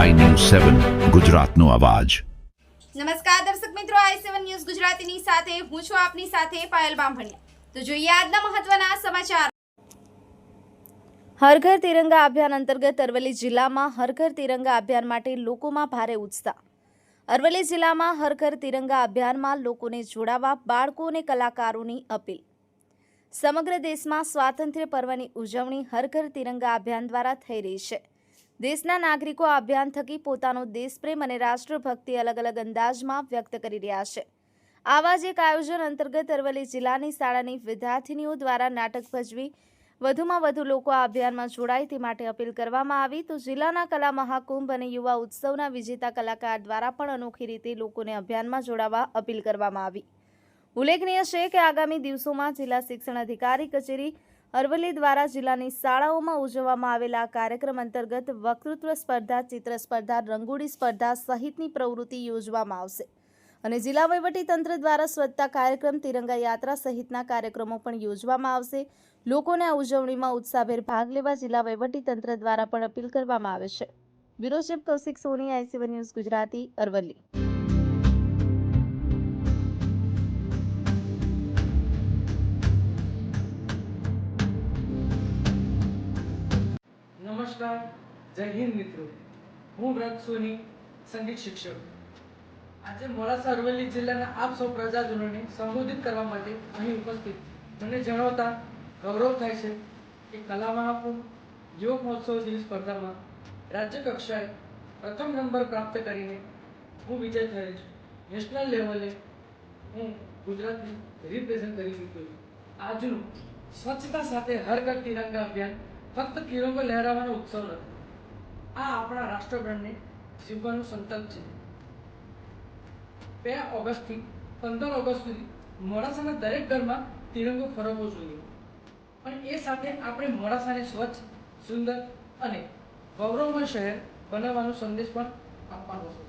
સેવન, ગુજરાતનો અવાજ. નમસ્કાર દર્શક મિત્રો, આઈ સેવન ન્યૂઝ ગુજરાતીની સાથે હું છું આપની સાથે પાયલ બામભણિયા. તો જોઈએ આજના મહત્વના સમાચાર. હર ઘર તિરંગા અભિયાન અંતર્ગત અરવલ્લી જિલ્લામાં હર ઘર તિરંગા અભિયાન માટે લોકોમાં ભારે ઉત્સાહ. અરવલ્લી જિલ્લામાં હર ઘર તિરંગા અભિયાનમાં લોકોને જોડાવા બાળકો અને કલાકારોની અપીલ. સમગ્ર દેશમાં સ્વાતંત્ર્ય પર્વની ઉજવણી હર ઘર તિરંગા અભિયાન દ્વારા થઈ રહી છે. દેશના નાગરિકો આ અભિયાન થકી પોતાનો દેશપ્રેમ અને રાષ્ટ્રભક્તિ અલગ અલગ અંદાજમાં વ્યક્ત કરી રહ્યા છે. આવા જ એક આયોજન અંતર્ગત અરવલ્લી જિલ્લાની શાળાની વિદ્યાર્થીનીઓ દ્વારા નાટક ભજવી વધુમાં વધુ લોકો આ અભિયાનમાં જોડાય તે માટે અપીલ કરવામાં આવી. તો જિલ્લાના કલા મહાકુંભ અને યુવા ઉત્સવના વિજેતા કલાકાર દ્વારા પણ અનોખી રીતે લોકોને અભિયાનમાં જોડાવા અપીલ કરવામાં આવી. ઉલ્લેખનીય છે કે આગામી દિવસોમાં જિલ્લા શિક્ષણ અધિકારી કચેરી અરવલ્લી દ્વારા જિલ્લાની શાળાઓમાં ઉજવવામાં આવેલા કાર્યક્રમ અંતર્ગત વક્તૃત્વ સ્પર્ધા, ચિત્ર સ્પર્ધા, રંગોળી સ્પર્ધા સહિતની પ્રવૃત્તિ યોજવામાં આવશે. અને જિલ્લા તંત્ર દ્વારા સ્વચ્છતા કાર્યક્રમ, તિરંગા યાત્રા સહિતના કાર્યક્રમો પણ યોજવામાં આવશે. લોકોને આ ઉજવણીમાં ઉત્સાહભેર ભાગ લેવા જિલ્લા તંત્ર દ્વારા પણ અપીલ કરવામાં આવે છે. Bureau chief Kaushik Soni I C one news Gujarati, Aravalli. નમસ્કાર. જય હિન્દ મિત્રો. હું વ્રત સોની, સંગીત શિક્ષક. આજે મોડાસા અરવલ્લી જિલ્લાના આપ સૌ પ્રજાજનોને સંબોધિત કરવા માટે અહીં ઉપસ્થિત. મને જણાવતા ગૌરવ થાય છે કે કલા મહાકુંભ, યોગ મહોત્સવ જેવી સ્પર્ધામાં રાજ્ય કક્ષાએ પ્રથમ નંબર પ્રાપ્ત કરીને હું વિજય થયેલ છું. નેશનલ લેવલે હું ગુજરાતને રિપ્રેઝન્ટ કરી ચૂક્યો છું. આજનું સ્વચ્છતા સાથે હર ઘર તિરંગા અભિયાન ફક્ત તિરંગો લહેરાવાનો ઉત્સવ નથી. આ આપણા રાષ્ટ્રપ્રેમને જીવવાનો સંકલ્પ છે. બે ઓગસ્ટથી પંદર ઓગસ્ટ સુધી મોડાસાના દરેક ઘરમાં તિરંગો ફરવવો જોઈએ. પણ એ સાથે આપણે મોડાસાને સ્વચ્છ, સુંદર અને ગૌરવમય શહેર બનાવવાનો સંદેશ પણ આપવાનો છે.